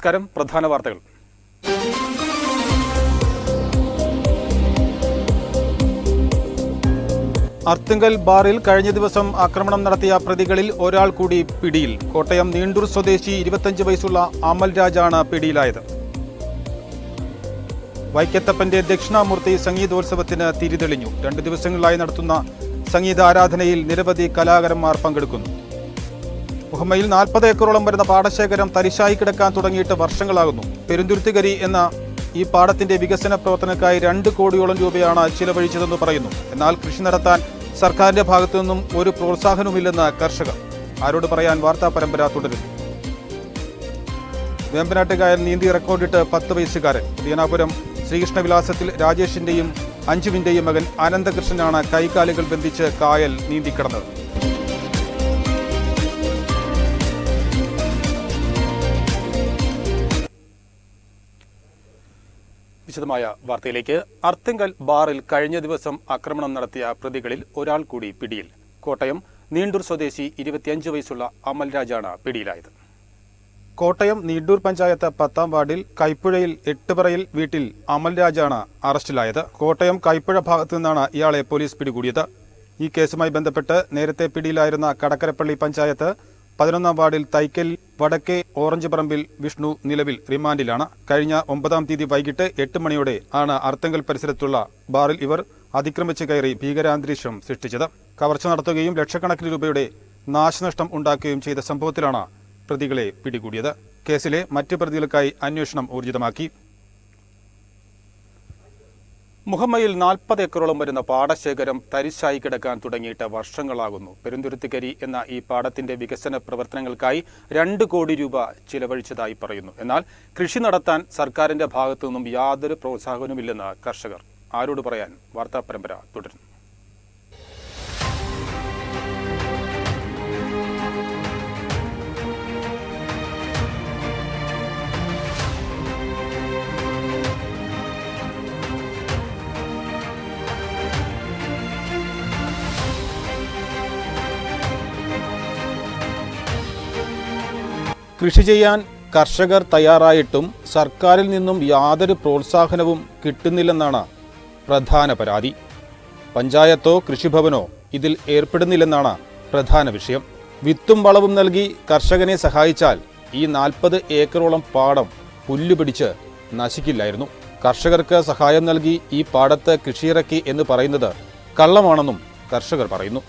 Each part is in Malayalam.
നമസ്കാരം. പ്രധാന വാർത്തകൾ. അർത്തുങ്കൽ ബാറിൽ കഴിഞ്ഞ ദിവസം ആക്രമണം നടത്തിയ പ്രതികളിൽ ഒരാൾ കൂടി പിടിയിൽ. കോട്ടയം നീണ്ടൂർ സ്വദേശി ഇരുപത്തഞ്ച് വയസ്സുള്ള അമൽ രാജാണ് പിടിയിലായത്. വൈക്കത്തപ്പന്റെ ദക്ഷിണാമൂർത്തി സംഗീതോത്സവത്തിന് തിരിതെളിഞ്ഞു. രണ്ട് ദിവസങ്ങളിലായി നടത്തുന്ന സംഗീതാരാധനയിൽ നിരവധി കലാകാരന്മാർ പങ്കെടുക്കുന്നു. മുഹമ്മയിൽ നാൽപ്പത് ഏക്കറോളം വരുന്ന പാടശേഖരം തരിശായി കിടക്കാൻ തുടങ്ങിയിട്ട് വർഷങ്ങളാകുന്നു. പെരുന്തുരുത്തുകരി എന്ന ഈ പാടത്തിന്റെ വികസന പ്രവർത്തനക്കായി രണ്ട് കോടിയോളം രൂപയാണ് ചിലവഴിച്ചതെന്ന് പറയുന്നു. എന്നാൽ കൃഷി നടത്താൻ സർക്കാരിന്റെ ഭാഗത്തു നിന്നും ഒരു പ്രോത്സാഹനവുമില്ലെന്ന് കർഷകർ. ആരോട് പറയാൻ വാർത്താ പരമ്പര തുടരുന്നു വേമ്പനാട്ടുകായൽ നീന്തി റെക്കോർഡിട്ട് പത്ത് വയസ്സുകാരൻ. ദീനാപുരം ശ്രീകൃഷ്ണവിലാസത്തിൽ രാജേഷിന്റെയും അഞ്ജുവിന്റെയും മകൻ അനന്തകൃഷ്ണനാണ് കൈകാലുകൾ ബന്ധിച്ച് കായൽ നീന്തിക്കിടന്നത്. വിശദമായ വാർത്തയിലേക്ക്. അർത്തിങ്കൽ ബാറിൽ കഴിഞ്ഞ ദിവസം ആക്രമണം നടത്തിയ പ്രതികളിൽ ഒരാൾ കൂടി പിടിയിൽ. കോട്ടയം നീണ്ടൂർ സ്വദേശി ഇരുപത്തിയഞ്ച് വയസ്സുള്ള അമൽരാജാണ് പിടിയിലായത്. കോട്ടയം നീണ്ടൂർ പഞ്ചായത്ത് പത്താം വാർഡിൽ കൈപ്പുഴയിൽ എട്ടുപറയിൽ വീട്ടിൽ അമൽരാജാണ് അറസ്റ്റിലായത്. കോട്ടയം കൈപ്പുഴ ഭാഗത്തു നിന്നാണ് ഇയാളെ പോലീസ് പിടികൂടിയത്. ഈ കേസുമായി ബന്ധപ്പെട്ട് നേരത്തെ പിടിയിലായിരുന്ന കടക്കരപ്പള്ളി പഞ്ചായത്ത് പതിനൊന്നാം വാർഡിൽ തൈക്കൽ വടക്കേ ഓറഞ്ച് പറമ്പിൽ വിഷ്ണു നിലവിൽ റിമാൻഡിലാണ്. കഴിഞ്ഞ ഒമ്പതാം തീയതി വൈകിട്ട് എട്ട് മണിയോടെ ആണ് അർത്തങ്കൽ പരിസരത്തുള്ള ബാറിൽ ഇവർ അതിക്രമിച്ച് കയറി ഭീകരാന്തരീക്ഷം സൃഷ്ടിച്ചത്. കവർച്ച നടത്തുകയും ലക്ഷക്കണക്കിന് രൂപയുടെ നാശനഷ്ടം ഉണ്ടാക്കുകയും ചെയ്ത സംഭവത്തിലാണ് പ്രതികളെ പിടികൂടിയത്. കേസിലെ മറ്റ് പ്രതികൾക്കായി അന്വേഷണം ഊർജിതമാക്കി. മുഹമ്മയിൽ നാൽപ്പത് ഏക്കറോളം വരുന്ന പാടശേഖരം തരിശായി കിടക്കാൻ തുടങ്ങിയിട്ട് വർഷങ്ങളാകുന്നു. പെരുന്തുരുത്തിക്കരി എന്ന ഈ പാടത്തിന്റെ വികസന പ്രവർത്തനങ്ങൾക്കായി രണ്ട് കോടി രൂപ ചിലവഴിച്ചതായി പറയുന്നു. എന്നാൽ കൃഷി നടത്താൻ സർക്കാരിന്റെ ഭാഗത്തു നിന്നും യാതൊരു പ്രോത്സാഹനവുമില്ലെന്ന് കർഷകർ. ആരോട് പറയാൻ വാർത്താ പരമ്പര തുടരുന്നു. കൃഷി ചെയ്യാൻ കർഷകർ തയ്യാറായിട്ടും സർക്കാരിൽ നിന്നും യാതൊരു പ്രോത്സാഹനവും കിട്ടുന്നില്ലെന്നാണ് പ്രധാന പരാതി. പഞ്ചായത്തോ കൃഷിഭവനോ ഇതിൽ ഏർപ്പെടുന്നില്ലെന്നാണ് പ്രധാന വിഷയം. വിത്തും വളവും നൽകി കർഷകനെ സഹായിച്ചാൽ ഈ നാൽപ്പത് ഏക്കറോളം പാടം പുല്ലുപിടിച്ച് നശിക്കില്ലായിരുന്നു. കർഷകർക്ക് സഹായം നൽകി ഈ പാടത്ത് കൃഷിയിറക്കി എന്ന് പറയുന്നത് കള്ളമാണെന്നും കർഷകർ പറയുന്നു.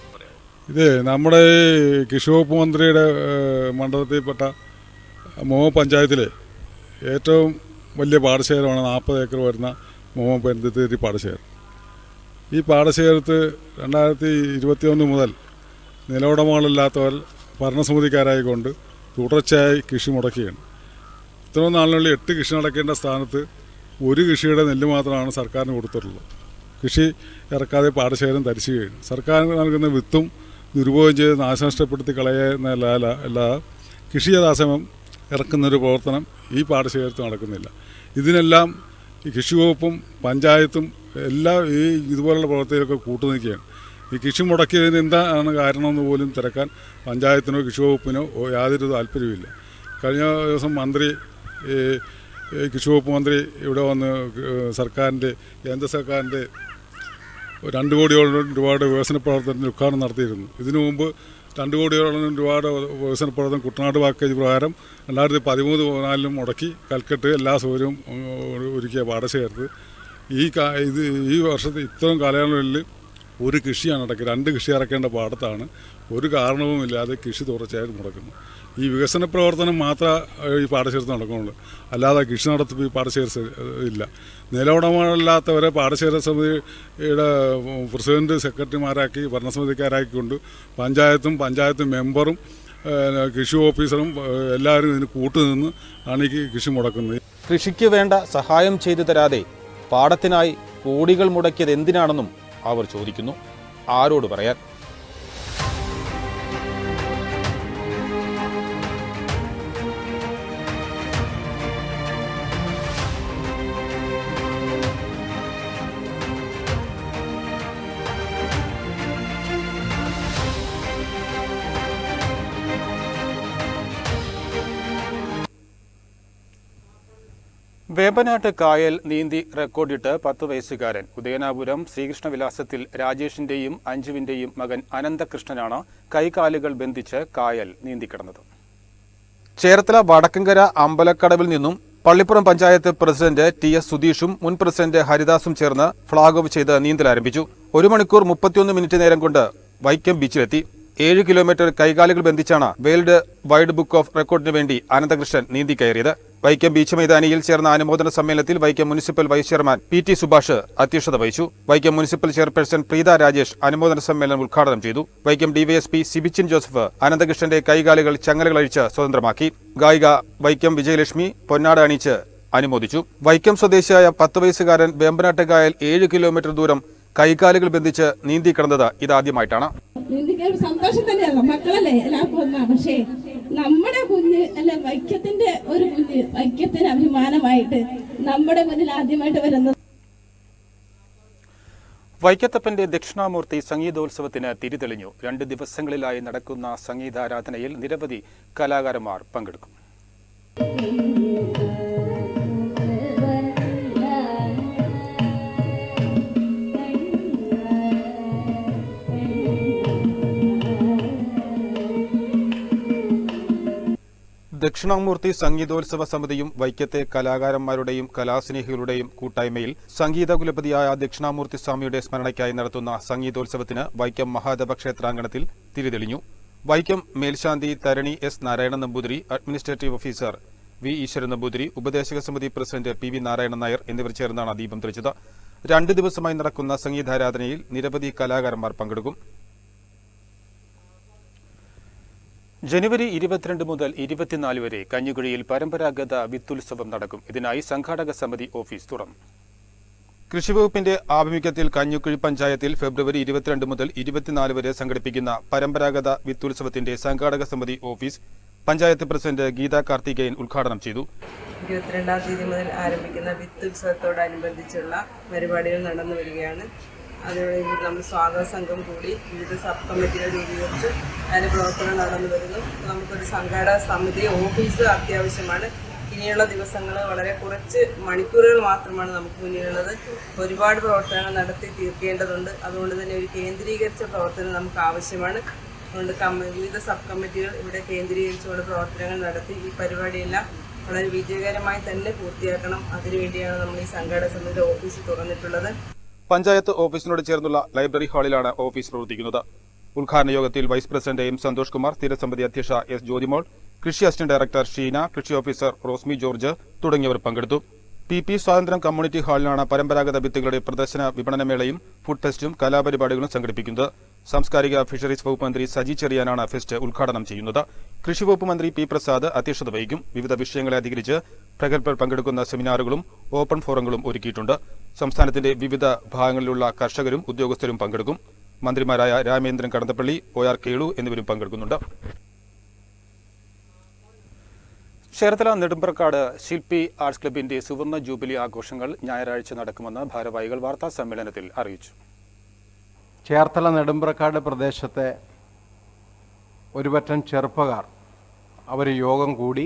ഇത് നമ്മുടെ കൃഷി വകുപ്പ് മന്ത്രിയുടെ മണ്ഡലത്തിൽപ്പെട്ട മോ പഞ്ചായത്തിലെ ഏറ്റവും വലിയ പാടശേഖരമാണ് നാൽപ്പത് ഏക്കർ വരുന്ന മോമ പെരുന്തേരി പാടശേഖരം. ഈ പാടശേഖരത്ത് രണ്ടായിരത്തി ഇരുപത്തിയൊന്ന് മുതൽ നിലവുടമകളില്ലാത്തവർ ഭരണസമിതിക്കാരായിക്കൊണ്ട് തുടർച്ചയായി കൃഷി മുടക്കുകയാണ്. ഇത്രയും നാളിനുള്ളിൽ എട്ട് കൃഷി നടക്കേണ്ട സ്ഥാനത്ത് ഒരു കൃഷിയുടെ നെല്ല് മാത്രമാണ് സർക്കാരിന് കൊടുത്തിട്ടുള്ളത്. കൃഷി ഇറക്കാതെ പാടശേഖരം തരിച്ചുകയാണ് സർക്കാർ നൽകുന്ന വിത്തും ദുരുപയോഗം ചെയ്ത് നാശനഷ്ടപ്പെടുത്തി കളയുന്നതല്ല എല്ലാ കൃഷി യഥാസമയം ഇറക്കുന്നൊരു പ്രവർത്തനം ഈ പാടശേഖരത്ത് നടക്കുന്നില്ല. ഇതിനെല്ലാം ഈ കൃഷി വകുപ്പും പഞ്ചായത്തും എല്ലാ ഈ ഇതുപോലുള്ള പ്രവർത്തികളൊക്കെ കൂട്ടുനിൽക്കുകയാണ്. ഈ കൃഷി മുടക്കിയതിന് എന്താണ് കാരണമെന്ന് പോലും തിരക്കാൻ പഞ്ചായത്തിനോ കൃഷി വകുപ്പിനോ യാതൊരു താല്പര്യവുമില്ല. കഴിഞ്ഞ ദിവസം മന്ത്രി കൃഷി വകുപ്പ് മന്ത്രി ഇവിടെ വന്ന് സർക്കാരിന്റെ കേന്ദ്ര സർക്കാരിന്റെ രണ്ട് കോടിയോളം രൂപയുടെ വികസന പ്രവർത്തനത്തിന് ഉദ്ഘാടനം നടത്തിയിരുന്നു. ഇതിനു മുമ്പ് രണ്ട് കോടിയോളം ഒരുപാട് വികസന പ്രവർത്തനം കുട്ടനാട് പാക്കേജ് പ്രകാരം രണ്ടായിരത്തി പതിമൂന്ന് പതിനാലിലും മുടക്കി കൽക്കട്ട് എല്ലാ സൗകര്യവും ഒരുക്കിയ പാടശേഖരത്ത്. ഈ ഇത് ഈ വർഷത്തെ ഇത്രയും കാലയളവിൽ ഒരു കൃഷിയാണ് നടക്കുക. രണ്ട് കൃഷി ഇറക്കേണ്ട പാടത്താണ്. ഒരു കാരണവുമില്ലാതെ കൃഷി തുടർച്ചയായിട്ട് മുടക്കുന്നു. ഈ വികസന പ്രവർത്തനം മാത്രമേ ഈ പാടശേഖരത്ത് നടക്കുന്നുള്ളൂ. അല്ലാതെ കൃഷി നടത്തിപ്പ് ഈ പാടശേഖര ഇല്ല. നിലവുടമല്ലാത്തവരെ പാടശേഖര സമിതിയുടെ പ്രസിഡന്റ് സെക്രട്ടറിമാരാക്കി ഭരണസമിതിക്കാരാക്കിക്കൊണ്ട് പഞ്ചായത്തും പഞ്ചായത്ത് മെമ്പറും കൃഷി ഓഫീസറും എല്ലാവരും ഇതിന് കൂട്ടുനിന്ന് ആണ് ഈ കൃഷി മുടക്കുന്നത്. കൃഷിക്ക് വേണ്ട സഹായം ചെയ്തു തരാതെ പാടത്തിനായി കോടികൾ മുടക്കിയത് എന്തിനാണെന്നും അവർ ചോദിക്കുന്നു. ആരോട് പറയാൻ? വേമ്പനാട്ട് കായൽ നീന്തി റെക്കോർഡിട്ട് പത്ത് വയസ്സുകാരൻ. ഉദയനാപുരം ശ്രീകൃഷ്ണവിലാസത്തിൽ രാജേഷിന്റെയും അഞ്ജുവിന്റെയും മകൻ അനന്തകൃഷ്ണനാണ് കൈകാലുകൾ ബന്ധിച്ച് കായൽ നീന്തിക്കിടന്നത്. ചേർത്തല വടക്കങ്കര അമ്പലക്കടവിൽ നിന്നും Pallippuram panchayat president T S സുധീഷും മുൻ പ്രസിഡന്റ് ഹരിദാസും ചേർന്ന് ഫ്ളാഗ് ഓഫ് ചെയ്ത് നീന്തൽ ആരംഭിച്ചു. ഒരു മണിക്കൂർ മുപ്പത്തിയൊന്ന് മിനിറ്റ് നേരം കൊണ്ട് വൈക്കം ബീച്ചിലെത്തി. ഏഴ് കിലോമീറ്റർ കൈകാലുകൾ ബന്ധിച്ചാണ് വേൾഡ് വൈഡ് ബുക്ക് ഓഫ് റെക്കോർഡിന് വേണ്ടി അനന്തകൃഷ്ണൻ നീന്തി കയറിയത്. വൈക്കം ബീച്ച് മൈതാനിയിൽ ചേർന്ന അനുമോദന സമ്മേളനത്തിൽ Vaikom municipal vice chairman P T Subhash അധ്യക്ഷത വഹിച്ചു. വൈക്കം മുനിസിപ്പൽ ചെയർപേഴ്സൺ പ്രീത രാജേഷ് അനുമോദന സമ്മേളനം ഉദ്ഘാടനം ചെയ്തു. വൈക്കം ഡിവൈഎസ്പി സിബിച്ചിൻ ജോസഫ് അനന്തകൃഷ്ണന്റെ കൈകാലുകൾ ചങ്ങലകളഴിച്ച് സ്വതന്ത്രമാക്കി. ഗായിക വൈക്കം വിജയലക്ഷ്മി പൊന്നാട അണിയിച്ച് അനുമോദിച്ചു. വൈക്കം സ്വദേശിയായ പത്ത് വയസ്സുകാരൻ വേമ്പനാട്ടുകായൽ ഏഴ് കിലോമീറ്റർ ദൂരം കൈകാലുകൾ ബന്ധിച്ച് നീന്തി കിടന്നത് ഇതാദ്യമായിട്ടാണ്. സന്തോഷം തന്നെയാണ് മക്കളല്ലേ? എല്ലാവർക്കും കൊന്ന പക്ഷേ നമ്മുടെ കുഞ്ഞ് അല്ലെ വൈക്കത്തിന്റെ ഒരു കുഞ്ഞ് വൈക്കത്തിന് അഭിമാനമായിട്ട് നമ്മുടെ മുന്നിൽ ആദ്യമായിട്ട് വരുന്നത്. വൈക്കത്തപ്പന്റെ ദക്ഷിണാമൂർത്തി സംഗീതോത്സവത്തിന് തിരിതെളിഞ്ഞു. രണ്ട് ദിവസങ്ങളിലായി നടക്കുന്ന സംഗീതാരാധനയിൽ നിരവധി കലാകാരന്മാർ പങ്കെടുക്കും. ദക്ഷിണാമൂർത്തി സംഗീതോത്സവ സമിതിയും വൈക്കത്തെ കലാകാരന്മാരുടെയും കലാസ്നേഹികളുടെയും കൂട്ടായ്മയിൽ സംഗീത കുലപതിയായ ദക്ഷിണാമൂർത്തി സ്വാമിയുടെ സ്മരണയ്ക്കായി നടത്തുന്ന സംഗീതോത്സവത്തിന് വൈക്കം മഹാദേവ ക്ഷേത്രാങ്കണത്തിൽ തിരിതെളിഞ്ഞു. വൈക്കം മേൽശാന്തി Tharani S Narayana Namboothiri administrative officer V Eshwaran Namboothiri ഉപദേശക സമിതി president P V Narayanan Nair എന്നിവർ ചേർന്നാണ് ദീപം തെളിച്ചത്. രണ്ട് ദിവസമായി നടക്കുന്ന സംഗീതാരാധനയിൽ നിരവധി കലാകാരന്മാർ പങ്കെടുക്കും. ജനുവരി ഇരുപത്തിരണ്ട് മുതൽ ഇരുപത്തിനാല് വരെ കഞ്ഞിക്കുഴിയിൽ പരമ്പരാഗത വിത്തുത്സവം നടക്കും. ഇതിനായി സംഘാടക സമിതി ഓഫീസ് തുറന്നു. കൃഷിവകുപ്പിന്റെ ആഭിമുഖ്യത്തിൽ കഞ്ഞിക്കുഴി പഞ്ചായത്തിൽ ഫെബ്രുവരി ഇരുപത്തിരണ്ട് മുതൽ ഇരുപത്തിനാല് വരെ സംഘടിപ്പിക്കുന്ന പരമ്പരാഗത വിത്തുത്സവത്തിന്റെ സംഘാടക സമിതി ഓഫീസ് പഞ്ചായത്ത് പ്രസിഡന്റ് ഗീത കാർത്തികേയൻ ഉദ്ഘാടനം ചെയ്തു. ഇരുപത്തിരണ്ടാം തീയതി മുതൽ ആരംഭിക്കുന്ന വിത്തുത്സവത്തോടനുബന്ധിച്ചുള്ള പരിപാടികൾ നടന്നു വരികയാണ്. അതിനോട് നമ്മൾ സ്വാഗത സംഘം കൂടി വിവിധ സബ് കമ്മിറ്റികൾ രൂപീകരിച്ച് അതിന്റെ പ്രവർത്തനം നടന്നു വരുന്നു. നമുക്കൊരു സംഘാടക സമിതി ഓഫീസ് അത്യാവശ്യമാണ്. ഇനിയുള്ള ദിവസങ്ങൾ വളരെ കുറച്ച് മണിക്കൂറുകൾ മാത്രമാണ് നമുക്ക് മുന്നിലുള്ളത്. ഒരുപാട് പ്രവർത്തനങ്ങൾ നടത്തി തീർക്കേണ്ടതുണ്ട്. അതുകൊണ്ട് തന്നെ ഒരു കേന്ദ്രീകരിച്ച പ്രവർത്തനം നമുക്ക് ആവശ്യമാണ്. അതുകൊണ്ട് വിവിധ സബ് കമ്മിറ്റികൾ ഇവിടെ കേന്ദ്രീകരിച്ചുകൊണ്ട് പ്രവർത്തനങ്ങൾ നടത്തി ഈ പരിപാടിയെല്ലാം വളരെ വിജയകരമായി തന്നെ പൂർത്തിയാക്കണം. അതിനുവേണ്ടിയാണ് നമ്മൾ ഈ സംഘാടക സമിതിയുടെ ഓഫീസ് തുറന്നിട്ടുള്ളത്. പഞ്ചായത്ത് ഓഫീസിനോട് ചേർന്നുള്ള ലൈബ്രറി ഹാളിലാണ് ഓഫീസ് പ്രവർത്തിക്കുന്നത്. ഉദ്ഘാടന യോഗത്തിൽ vice president M Santhosh Kumar സ്ഥിരസമിതി അധ്യക്ഷ എസ് ജ്യോതിമോൾ കൃഷി അസിസ്റ്റന്റ് ഡയറക്ടർ ഷീന കൃഷി ഓഫീസർ റോസ്മി ജോർജ് തുടങ്ങിയവർ പങ്കെടുത്തു. പി പി സ്വാതന്ത്ര്യം കമ്മ്യൂണിറ്റി ഹാളിലാണ് പരമ്പരാഗത വിത്തുകളുടെ പ്രദർശന വിപണനമേളയും ഫുഡ് ഫെസ്റ്റും കലാപരിപാടികളും സംഘടിപ്പിക്കുന്നത്. സാംസ്കാരിക ഫിഷറീസ് വകുപ്പ് മന്ത്രി സജി ചെറിയാനാണ് ഫെസ്റ്റ് ഉദ്ഘാടനം ചെയ്യുന്നത്. കൃഷി വകുപ്പ് മന്ത്രി പി പ്രസാദ് അധ്യക്ഷത വഹിക്കും. വിവിധ വിഷയങ്ങളെ അധികരിച്ച് പ്രഗത്ഭർ പങ്കെടുക്കുന്ന സെമിനാറുകളും ഓപ്പൺ ഫോറങ്ങളും ഒരുക്കിയിട്ടുണ്ട്. സംസ്ഥാനത്തിന്റെ വിവിധ ഭാഗങ്ങളിലുള്ള കർഷകരും ഉദ്യോഗസ്ഥരും പങ്കെടുക്കും. മന്ത്രിമാരായ രാമേന്ദ്രൻ കടന്നപ്പള്ളി ഒ ആർ കേളു എന്നിവരും പങ്കെടുക്കുന്നുണ്ട്. ചേർത്തല നെടുമ്പ്രക്കാട് ശില്പി ആർട്സ് ക്ലബിന്റെ സുവർണ ജൂബിലി ആഘോഷങ്ങൾ ഞായറാഴ്ച നടക്കുമെന്ന് ഭാരവാഹികൾ വാർത്താ സമ്മേളനത്തിൽ അറിയിച്ചു. ചേർത്തല നെടുമ്പ്രക്കാട് പ്രദേശത്തെ ഒരുപറ്റം ചെറുപ്പക്കാർ അവർ യോഗം കൂടി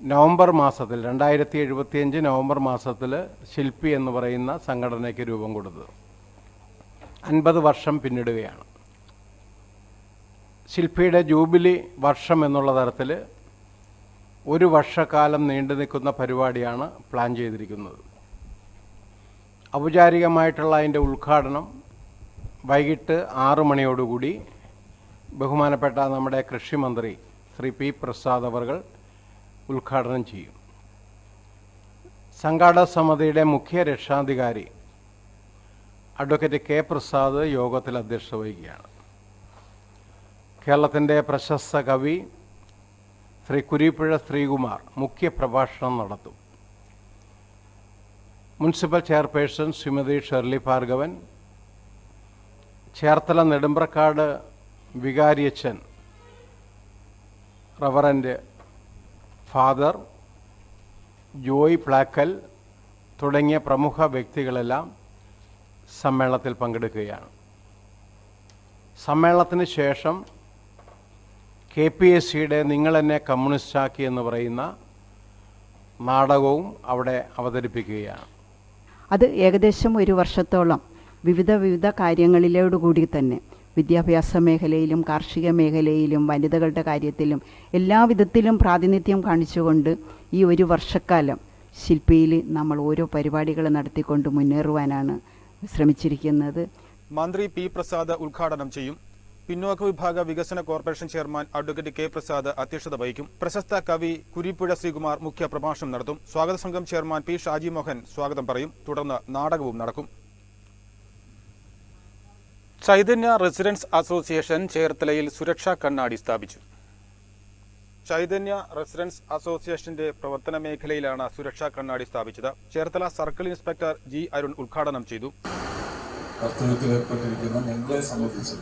നവംബർ മാസത്തിൽ രണ്ടായിരത്തി എഴുപത്തിയഞ്ച് നവംബർ മാസത്തിൽ ശില്പി എന്ന് പറയുന്ന സംഘടനയ്ക്ക് രൂപം കൊടുത്തത്. അൻപത് വർഷം പിന്നിടുകയാണ്. ശില്പിയുടെ ജൂബിലി വർഷം എന്നുള്ള തരത്തിൽ ഒരു വർഷക്കാലം നീണ്ടു നിൽക്കുന്ന പരിപാടിയാണ് പ്ലാൻ ചെയ്തിരിക്കുന്നത്. ഔപചാരികമായിട്ടുള്ള അതിന്റെ ഉദ്ഘാടനം വൈകിട്ട് ആറ് മണിയോടുകൂടി ബഹുമാനപ്പെട്ട നമ്മുടെ കൃഷി മന്ത്രി ശ്രീ പി പ്രസാദ് അവർ ഉദ്ഘാടനം ചെയ്യും. സംഘാടക സമിതിയുടെ മുഖ്യ രക്ഷാധികാരി അഡ്വക്കേറ്റ് കെ പ്രസാദ് യോഗത്തിൽ അധ്യക്ഷത വഹിക്കുകയാണ്. കേരളത്തിന്റെ പ്രശസ്ത കവി ശ്രീ കുരീപ്പുഴ ശ്രീകുമാർ മുഖ്യ പ്രഭാഷണം നടത്തും. Municipal chairperson Srimathi Shirley Bhargavan Cherthala Nedumprakkad വികാരിയച്ഛൻ reverend father Joy Plakkal തുടങ്ങിയ പ്രമുഖ വ്യക്തികളെല്ലാം സമ്മേളനത്തിൽ പങ്കെടുക്കുകയാണ്. സമ്മേളനത്തിന് ശേഷം കെ പി എസ് സിയുടെ നിങ്ങളെന്നെ കമ്മ്യൂണിസ്റ്റാക്കി എന്ന് പറയുന്ന നാടകവും അവിടെ അവതരിപ്പിക്കുകയാണ്. അത് ഏകദേശം ഒരു വർഷത്തോളം വിവിധ വിവിധ കാര്യങ്ങളിലോടുകൂടി തന്നെ. വിദ്യാഭ്യാസ മേഖലയിലും കാർഷിക മേഖലയിലും വനിതകളുടെ കാര്യത്തിലും എല്ലാവിധത്തിലും പ്രാതിനിധ്യം കാണിച്ചുകൊണ്ട് ഈ ഒരു വർഷക്കാലം ശില്പിയിൽ നമ്മൾ ഓരോ പരിപാടികൾ നടത്തിക്കൊണ്ട് മുന്നേറുവാനാണ് ശ്രമിച്ചിരിക്കുന്നത്. മന്ത്രി പി പ്രസാദ് ഉദ്ഘാടനം ചെയ്യും. പിന്നോക്ക വിഭാഗ വികസന corporation chairman advocate K Prasad അധ്യക്ഷത വഹിക്കും. പ്രശസ്ത കവി കുരിപ്പുഴ ശ്രീകുമാർ മുഖ്യ പ്രഭാഷണം നടത്തും. സ്വാഗത സംഘം ചെയർമാൻ പി ഷാജി മോഹൻ സ്വാഗതം പറയും. തുടർന്ന് നാടകവും നടക്കും. ചൈതന്യ റെസിഡൻസ് അസോസിയേഷൻ ചേർത്തലയിൽ സുരക്ഷാ കണ്ണാടി സ്ഥാപിച്ചു. ചൈതന്യ റെസിഡൻസ് അസോസിയേഷന്റെ പ്രവർത്തന മേഖലയിലാണ് സുരക്ഷാ കണ്ണാടി സ്ഥാപിച്ചത്. Cherthala circle inspector G Arun ഉദ്ഘാടനം ചെയ്തു. കർത്തവ്യത്തിൽ ഏർപ്പെട്ടിരിക്കുന്ന ഞങ്ങളെ സംബന്ധിച്ച്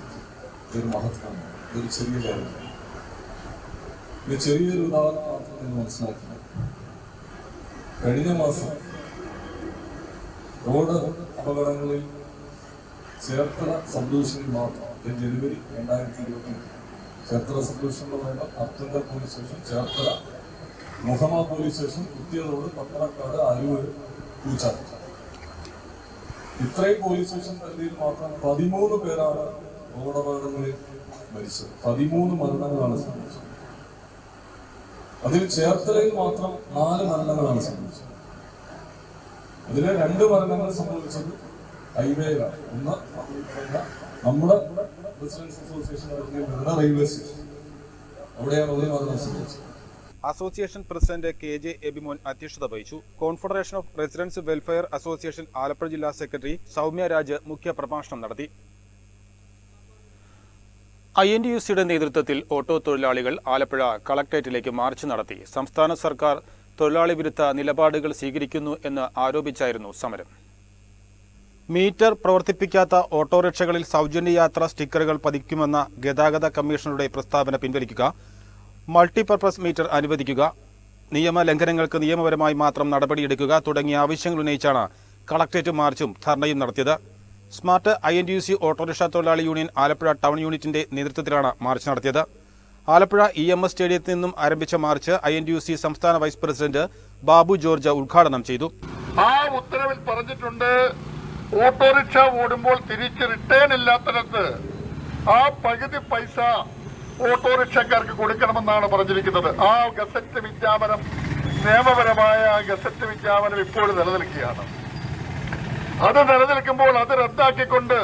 ഇതൊരു മഹത്വമാണ് ഇതൊരു ചെറിയ കാര്യമാണ് ഇത് ചെറിയൊരു ഉദാഹരണം മാത്രം നിങ്ങൾ മനസ്സിലാക്കുക കഴിഞ്ഞ മാസം റോഡ് അപകടങ്ങളിൽ ചേർത്തല സബ് ഡിവിഷനിൽ മാത്രം ജനുവരി രണ്ടായിരത്തി ഇരുപത്തി Cherthala sub Athankal police station Cherthala Muhamma police station കുത്തിയ റോഡ് പത്തനക്കാട് അരൂർ പൂച്ചാട്ട് ഇത്രയും പോലീസ് സ്റ്റേഷൻ പരിധിയിൽ മാത്രം പതിമൂന്ന് പേരാണ് റോഡപകടങ്ങളിൽ മരിച്ചത്. പതിമൂന്ന് മരണങ്ങളാണ് സംഭവിച്ചത്. അതിൽ ചേർത്തലയിൽ മാത്രം നാല് മരണങ്ങളാണ് സംഭവിച്ചത്. അതിലെ രണ്ട് മരണങ്ങൾ സംഭവിച്ചത് ഹൈവേയിലാണ്. ഒന്ന് നമ്മുടെ റെസിഡൻസ് അസോസിയേഷൻ വരുന്ന റെയിൽവേ സ്റ്റേഷൻ. അവിടെയാണ് ഉദയം അത് association president K J Abimon അധ്യക്ഷത വഹിച്ചു. Confederation of residence welfare association Alappuzha ജില്ലാ സെക്രട്ടറി സൗമ്യ രാജ് മുഖ്യ പ്രഭാഷണം നടത്തി. ഐ എൻ ഡി യു സിയുടെ നേതൃത്വത്തിൽ ഓട്ടോ തൊഴിലാളികൾ ആലപ്പുഴ കളക്ടറേറ്റിലേക്ക് മാർച്ച് നടത്തി. സംസ്ഥാന സർക്കാർ തൊഴിലാളി വിരുദ്ധ നിലപാടുകൾ സ്വീകരിക്കുന്നു എന്ന് ആരോപിച്ചായിരുന്നു സമരം. മീറ്റർ പ്രവർത്തിപ്പിക്കാത്ത ഓട്ടോറിക്ഷകളിൽ സൗജന്യ യാത്രാ സ്റ്റിക്കറുകൾ പതിക്കുമെന്ന ഗതാഗത കമ്മീഷണറുടെ പ്രസ്താവന പിൻവലിക്കുക മൾട്ടിപർപ്പസ് മീറ്റർ അനുവദിക്കുക നിയമ ലംഘനങ്ങൾക്ക് നിയമപരമായി മാത്രം നടപടിയെടുക്കുക തുടങ്ങിയ ആവശ്യങ്ങൾ ഉന്നയിച്ചാണ് കളക്ടറേറ്റ് മാർച്ചും ധർണയും നടത്തിയത്. Smart I N U C autorickshaw തൊഴിലാളി യൂണിയൻ ആലപ്പുഴ ടൗൺ യൂണിറ്റിന്റെ നേതൃത്വത്തിലാണ് മാർച്ച് നടത്തിയത്. ആലപ്പുഴ ഇ എം എസ് സ്റ്റേഡിയത്തിൽ നിന്നും ആരംഭിച്ച march I N U C സംസ്ഥാന വൈസ് പ്രസിഡന്റ് ബാബു ജോർജ് ഉദ്ഘാടനം ചെയ്തു. ആ ഉത്തരവിൽ പറഞ്ഞിട്ടുണ്ട് ഓട്ടോറിക്ഷ ഓടുമ്പോൾ തിരിച്ച് റിട്ടേൺ ഇല്ലാത്തിടത്ത് ആ പകുതി പൈസ ഓട്ടോറിക്ഷക്കാർക്ക് കൊടുക്കണമെന്നാണ് പറഞ്ഞിരിക്കുന്നത്. ആ ഗസറ്റ് വിജ്ഞാപനം നിയമപരമായ ആ ഗസറ്റ് വിജ്ഞാപനം ഇപ്പോഴും നിലനിൽക്കുകയാണ്. അത് നിലനിൽക്കുമ്പോൾ അത് റദ്ദാക്കിക്കൊണ്ട്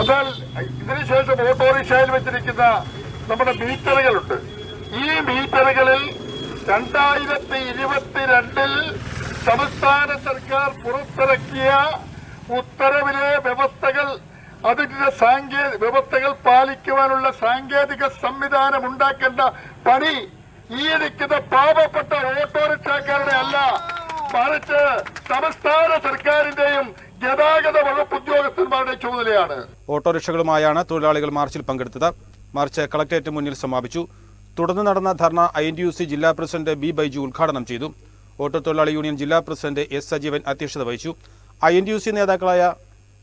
എന്നാൽ ഇതിനുശേഷം ഓട്ടോറിക്ഷയിൽ വെച്ചിരിക്കുന്ന നമ്മുടെ മീറ്ററുകളുണ്ട്. ഈ മീറ്ററുകളിൽ രണ്ടായിരത്തി ഇരുപത്തിരണ്ടിൽ സംസ്ഥാന സർക്കാർ പുറത്തിറക്കിയ ഉത്തരവിലെ വ്യവസ്ഥകൾ അതിന്റെ സാങ്കേ വ്യവസ്ഥകൾ പാലിക്കുവാനുള്ള സാങ്കേതിക സംവിധാനം ഉണ്ടാക്കേണ്ട പണി ഈ നിൽക്കുന്ന പാവപ്പെട്ട ഓട്ടോറിക്ഷക്കാരുടെ അല്ല. മറിച്ച് സംസ്ഥാന സർക്കാരിന്റെയും ഗതാഗത വകുപ്പ് ഉദ്യോഗസ്ഥന്മാരുടെ ചുമതലയാണ്. ഓട്ടോറിക്ഷകളുമായാണ് തൊഴിലാളികൾ മാർച്ചിൽ പങ്കെടുത്തത്. മാർച്ച് കളക്ടറേറ്റ് മുന്നിൽ സമാപിച്ചു. തുടർന്ന് നടന്ന ധർണ ഐ ജില്ലാ പ്രസിഡന്റ് ബി ബൈജു ഉദ്ഘാടനം ചെയ്തു. ഓട്ടോ തൊഴിലാളി യൂണിയൻ ജില്ലാ പ്രസിഡന്റ് എസ് സജീവൻ അധ്യക്ഷത വഹിച്ചു. ഐ എൻ യു സി നേതാക്കളായ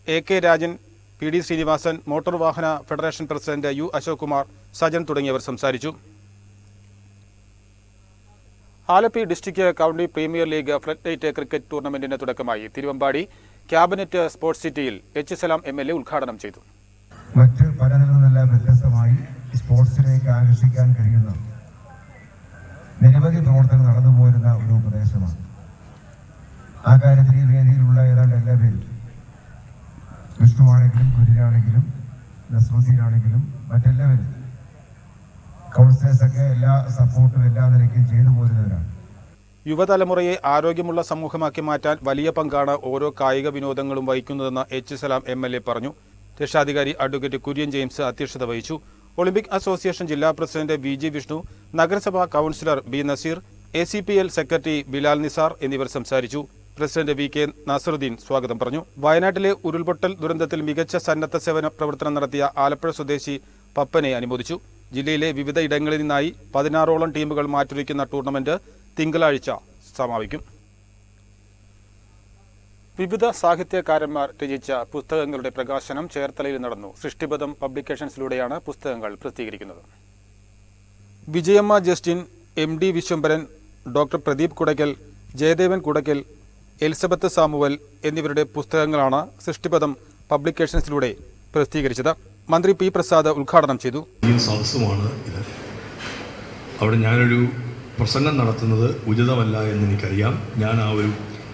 A K Rajan P D Srinivasan motor വാഹന federation president U Ashok Kumar Sajan തുടങ്ങിയവർ സംസാരിച്ചു. Alleppey district county premier league flood light cricket ടൂർണമെന്റിന് തുടക്കമായി തിരുവമ്പാടി ക്യാബിനറ്റ് സ്പോർട്സ് സിറ്റിയിൽ H Salam M L A ഉദ്ഘാടനം ചെയ്തു. മറ്റ് പലതിൽ നിന്നെല്ലാം വ്യത്യസ്തമായി സ്പോർട്സിലേക്ക് ആകർഷിക്കാൻ കഴിയുന്ന. നിരവധി പ്രവർത്തനം നടന്നു പോരുന്ന ഒരു പ്രദേശമാണ് ആ കാര്യത്തിൽ ഈ വേദിയിലുള്ള ഏതാണ്ട് എല്ലാ പേരും വിഷ്ണുവാണെങ്കിലും കുര്യനാണെങ്കിലും നസ്രുദ്ദീനാണെങ്കിലും മറ്റെല്ലാവരും കൗൺസിലേഴ്സൊക്കെ എല്ലാ സപ്പോർട്ടും എല്ലാ നിലയ്ക്കും ചെയ്തു പോരുന്നവരാണ്. യുവതലമുറയെ ആരോഗ്യമുള്ള സമൂഹമാക്കി മാറ്റാൻ വലിയ പങ്കാണ് ഓരോ കായിക വിനോദങ്ങളും വഹിക്കുന്നതെന്ന് H Salam M L A പറഞ്ഞു. രക്ഷാധികാരി അഡ്വക്കേറ്റ് കുര്യൻ ജെയിംസ് അധ്യക്ഷത വഹിച്ചു. ഒളിമ്പിക് അസോസിയേഷൻ ജില്ലാ പ്രസിഡന്റ് വി ജി വിഷ്ണു നഗരസഭാ councillor B Nazeer A C P L secretary Bilal Nisar എന്നിവർ സംസാരിച്ചു. പ്രസിഡന്റ് വി കെ നാസറുദ്ദീൻ സ്വാഗതം പറഞ്ഞു. വയനാട്ടിലെ ഉരുൾപൊട്ടൽ ദുരന്തത്തിൽ മികച്ച സന്നദ്ധ സേവന പ്രവർത്തനം നടത്തിയ ആലപ്പുഴ സ്വദേശി പപ്പനെ അനുമോദിച്ചു. ജില്ലയിലെ വിവിധ ഇടങ്ങളിൽ നിന്നായി പതിനാറോളം ടീമുകൾ മാറ്റുരയ്ക്കുന്ന ടൂർണമെന്റ് തിങ്കളാഴ്ച സമാപിക്കും. വിവിധ സാഹിത്യകാരന്മാർ രചിച്ച പുസ്തകങ്ങളുടെ പ്രകാശനം ചേർത്തലയിൽ നടന്നു. സൃഷ്ടിപഥം പബ്ലിക്കേഷൻസിലൂടെയാണ് പുസ്തകങ്ങൾ പ്രസിദ്ധീകരിക്കുന്നത്. Vijayamma Justin M D Vishwambharan doctor Pradeep Kudaykkal Jayadevan Kudaykkal Elizabeth Samuel എന്നിവരുടെ പുസ്തകങ്ങളാണ് സൃഷ്ടിപഥം പബ്ലിക്കേഷൻസിലൂടെ പ്രസിദ്ധീകരിച്ചത്. മന്ത്രി പി പ്രസാദ് ഉദ്ഘാടനം ചെയ്തു. അവിടെ ഞാനൊരു പ്രസംഗം നടത്തുന്നത് ഉചിതമല്ല എന്ന് എനിക്കറിയാം ഞാൻ ആ ഒരു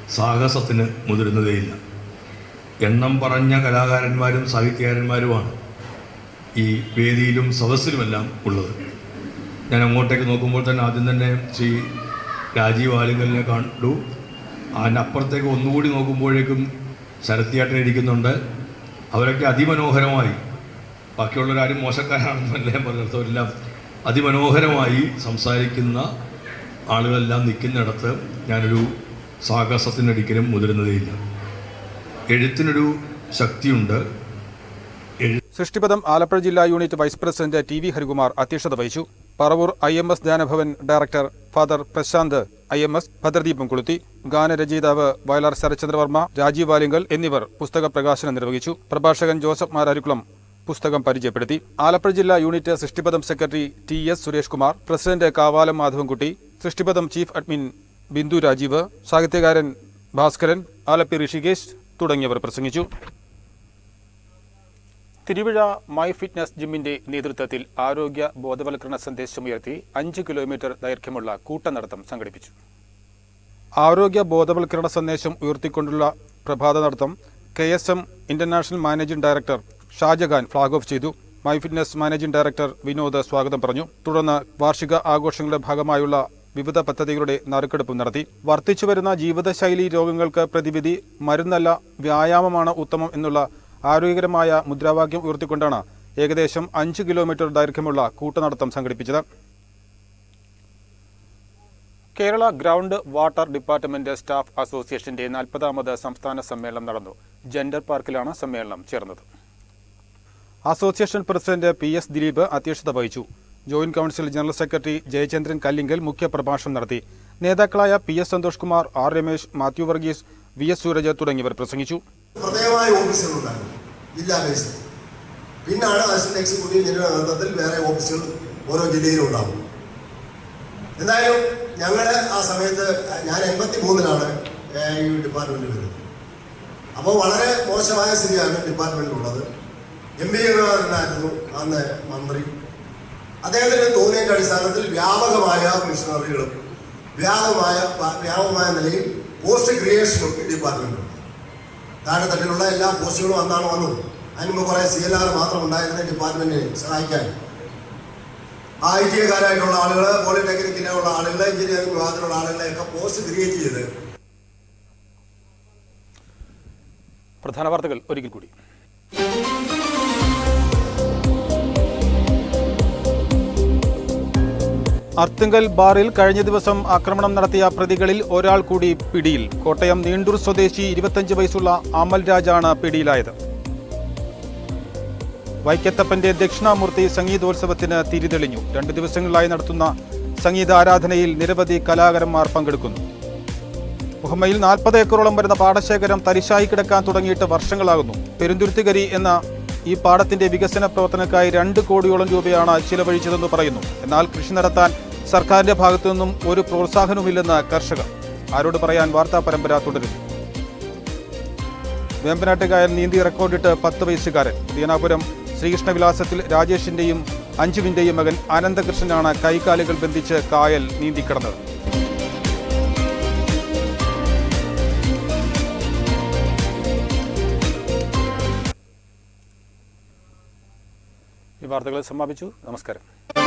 സാഹസത്തിന് മുതിരുന്നതേയില്ല. എണ്ണം പറഞ്ഞ കലാകാരന്മാരും സാഹിത്യകാരന്മാരുമാണ് ഈ വേദിയിലും സദസ്സിലുമെല്ലാം ഉള്ളത്. ഞാൻ അങ്ങോട്ടേക്ക് നോക്കുമ്പോൾ തന്നെ ആദ്യം തന്നെ ശ്രീ രാജീവ് ആലുങ്കലിനെ കണ്ടു. അതിനപ്പുറത്തേക്ക് ഒന്നുകൂടി നോക്കുമ്പോഴേക്കും ശരത്തിയാട്ടൻ ഇരിക്കുന്നുണ്ട്. അവരൊക്കെ അതിമനോഹരമായി ബാക്കിയുള്ളവരാരും മോശക്കാരാണെന്നല്ല ഞാൻ പറഞ്ഞിടത്തോരെല്ലാം അതിമനോഹരമായി സംസാരിക്കുന്ന ആളുകളെല്ലാം നിൽക്കുന്നിടത്ത് ഞാനൊരു സാഹസത്തിനൊരിക്കലും മുതിരുന്നതേയില്ല. എഴുത്തിനൊരു ശക്തിയുണ്ട്. സൃഷ്ടിപഥം ആലപ്പുഴ ജില്ലാ unit vice president T V Harikumar അധ്യക്ഷത വഹിച്ചു. Paravur I M S Dhyanabhavan director father Prashanth I M S ഭദ്രദീപം കൊളുത്തി ഗാനരചയിതാവ് വയലാർ ശരചന്ദ്രവർമ്മ രാജീവ് വാലിങ്കൽ എന്നിവർ പുസ്തക പ്രകാശനം നിർവഹിച്ചു. പ്രഭാഷകൻ ജോസഫ് മാരാരിക്കുളം പുസ്തകം പരിചയപ്പെടുത്തി. ആലപ്പുഴ ജില്ലാ unit Srishtipatham secretary T S Suresh Kumar president Kavalam Madhavankutty Srishtipatham chief admin Bindu Rajeev സാഹിത്യകാരൻ ഭാസ്കരൻ ആലപ്പി ഋഷികേശ് തുടങ്ങിയവർ പ്രസംഗിച്ചു. തിരുവിഴ മൈ ഫിറ്റ്നസ് ജിമ്മിന്റെ നേതൃത്വത്തിൽ ആരോഗ്യ ബോധവൽക്കരണ സന്ദേശമുയർത്തി അഞ്ച് കിലോമീറ്റർ ദൈർഘ്യമുള്ള കൂട്ടനടത്തം സംഘടിപ്പിച്ചു. ആരോഗ്യ ബോധവൽക്കരണ സന്ദേശം ഉയർത്തിക്കൊണ്ടുള്ള പ്രഭാത നടത്തം K S M international managing director Shajahan flag off ചെയ്തു. My fitness managing director Vinod സ്വാഗതം പറഞ്ഞു. തുടർന്ന് വാർഷിക ആഘോഷങ്ങളുടെ ഭാഗമായുള്ള വിവിധ പദ്ധതികളുടെ നറുക്കെടുപ്പും നടത്തി. വർദ്ധിച്ചുവരുന്ന ജീവിതശൈലി രോഗങ്ങൾക്ക് പ്രതിവിധി മരുന്നല്ല വ്യായാമമാണ് ഉത്തമം എന്നുള്ള ആരോഗ്യകരമായ മുദ്രാവാക്യം ഉയർത്തിക്കൊണ്ടാണ് ഏകദേശം അഞ്ച് കിലോമീറ്റർ ദൈർഘ്യമുള്ള കൂട്ടനടത്തം സംഘടിപ്പിച്ചത്. Kerala ground water department staff അസോസിയേഷന്റെ നാൽപ്പതാമത് സംസ്ഥാന സമ്മേളനം നടന്നു. ജെൻഡർ പാർക്കിലാണ് സമ്മേളനം ചേർന്നത്. Association president P S Dileep അധ്യക്ഷത വഹിച്ചു. Joint council general secretary Jayachandran Kallingal മുഖ്യപ്രഭാഷണം നടത്തി. നേതാക്കളായ P S Santhosh Kumar R Ramesh Mathew Varghese V S Sooraj തുടങ്ങിയവർ പ്രസംഗിച്ചു. പ്രത്യേകമായ ഓഫീസുകളുണ്ടായിരുന്നു ജില്ലാ ബേസിൽ പിന്നാണ് അസിസ്റ്റന്റ് എക്സിക്യൂട്ടീവ് നേതൃത്വത്തിൽ വേറെ ഓഫീസുകൾ ഓരോ ജില്ലയിലും ഉണ്ടാവും എന്തായാലും ഞങ്ങൾ ആ സമയത്ത് ഞാൻ എൺപത്തി മൂന്നിലാണ് ഈ ഡിപ്പാർട്ട്മെന്റിൽ വരുന്നത്. അപ്പോൾ വളരെ മോശമായ സ്ഥിതിയാണ് ഡിപ്പാർട്ട്മെന്റിലുള്ളത്. എം ബി എമാരുണ്ടായിരുന്നു അന്ന് മന്ത്രി. അദ്ദേഹത്തിന് തോന്നിയതിന്റെ അടിസ്ഥാനത്തിൽ വ്യാപകമായ മിഷണറികളും വ്യാപകമായ വ്യാപകമായ നിലയിൽ പോസ്റ്റ് ക്രിയേഷനും ഈ താഴെ തട്ടിലുള്ള എല്ലാ പോസ്റ്റുകളും അന്നാണ് വന്നത്. അതിന് മുമ്പ് കുറേ സി എൽ ആർ മാത്രം ഉണ്ടായിരുന്ന ഡിപ്പാർട്ട്മെന്റിനെ സഹായിക്കാൻ. ഐ ടി കാരായിട്ടുള്ള ആളുകൾ പോളിടെക്നിക്കിലുള്ള ആളുകൾ എഞ്ചിനീയറിംഗ് വിഭാഗത്തിലുള്ള ആളുകളെയൊക്കെ പോസ്റ്റ് ക്രിയേറ്റ് ചെയ്ത് പ്രധാന വാർത്തകൾ ഒരിക്കൽ കൂടി. അർത്തുങ്കൽ ബാറിൽ കഴിഞ്ഞ ദിവസം ആക്രമണം നടത്തിയ പ്രതികളിൽ ഒരാൾ കൂടി പിടിയിൽ. കോട്ടയം നീണ്ടൂർ സ്വദേശി ഇരുപത്തഞ്ച് വയസ്സുള്ള അമൽ രാജാണ് പിടിയിലായത്. വൈക്കത്തപ്പന്റെ ദക്ഷിണാമൂർത്തി സംഗീതോത്സവത്തിന് തിരിതെളിഞ്ഞു. രണ്ട് ദിവസങ്ങളിലായി നടത്തുന്ന സംഗീതാരാധനയിൽ നിരവധി കലാകാരന്മാർ പങ്കെടുക്കുന്നു. മുഹമ്മയിൽ നാൽപ്പത് ഏക്കറോളം വരുന്ന പാടശേഖരം തരിശായി കിടക്കാൻ തുടങ്ങിയിട്ട് വർഷങ്ങളാകുന്നു. പെരുന്തുരുത്തികരി എന്ന ഈ പാടത്തിന്റെ വികസന പ്രവർത്തനക്കായി രണ്ട് കോടിയോളം രൂപയാണ് ചിലവഴിച്ചതെന്ന് പറയുന്നു. എന്നാൽ കൃഷി നടത്താൻ സർക്കാരിന്റെ ഭാഗത്തു നിന്നും ഒരു പ്രോത്സാഹനവുമില്ലെന്ന് കർഷകർ. ആരോട് പറയാൻ വാർത്താ പരമ്പര തുടരുന്നു. വേമ്പനാട്ടുകായൽ നീന്തി റെക്കോർഡിട്ട് പത്ത് വയസ്സുകാരൻ. ദീനാപുരം ശ്രീകൃഷ്ണവിലാസത്തിൽ രാജേഷിന്റെയും അഞ്ജുവിന്റെയും മകൻ അനന്തകൃഷ്ണനാണ് കൈകാലുകൾ ബന്ധിച്ച് കായൽ നീന്തിക്കിടന്നത്. വാർത്തകൾ സമാപിച്ചു. നമസ്കാരം.